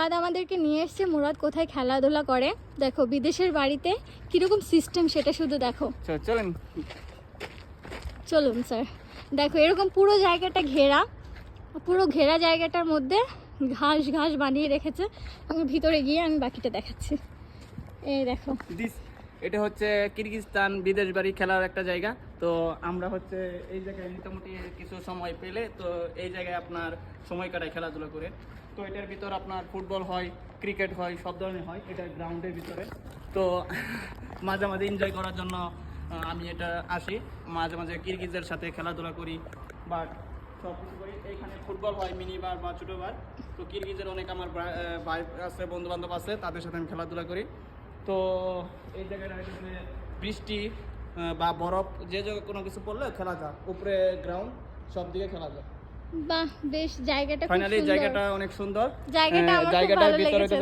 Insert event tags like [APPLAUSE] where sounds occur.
মুরাদ আমাদেরকে নিয়ে এসছে। মুরাদ কোথায় খেলাধুলা করে? দেখো বিদেশের বাড়িতে কীরকম সিস্টেম সেটা শুধু দেখো। চলুন। চলেন স্যার দেখো এরকম পুরো জায়গাটা ঘেরা। পুরো ঘেরা জায়গাটার মধ্যে ঘাস ঘাস বানিয়ে রেখেছে। আমি ভিতরে গিয়ে আমি বাকিটা দেখাচ্ছি। এই দেখো। এটা হচ্ছে কিরগিজস্তান বিদেশ বাড়ি খেলার একটা জায়গা। তো আমরা হচ্ছে এই জায়গায় মোটামুটি কিছু সময় পেলে, তো এই জায়গায় আপনার সময় কাটাই খেলাধুলা করে। তো এটার ভিতর আপনার ফুটবল হয়, ক্রিকেট হয়, সব ধরনের হয়, এটা গ্রাউন্ডের ভিতরে। তো [LAUGHS] মাঝে মাঝে এনজয় করার জন্য আমি এটা আসি। মাঝে মাঝে কিরগিজদের সাথে খেলাধুলা করি বাট সব কিছু করি। এইখানে ফুটবল হয় মিনি বার বা ছোটো বার তো কিরগিজের অনেক আমার ভাই আছে বন্ধু বান্ধব আছে, তাদের সাথে আমি খেলাধুলা করি। তো এই জায়গাটা বৃষ্টি বা বরফ যে জায়গায় কোনো কিছু পড়লে খেলা যায় উপরে গ্রাউন্ড সব দিকে খেলা যায় বাহ বেশ জায়গাটা ফাইনালি জায়গাটা অনেক সুন্দর। জায়গাটা আহ, আমার খুব ভালো ভিতরে লেগেছে।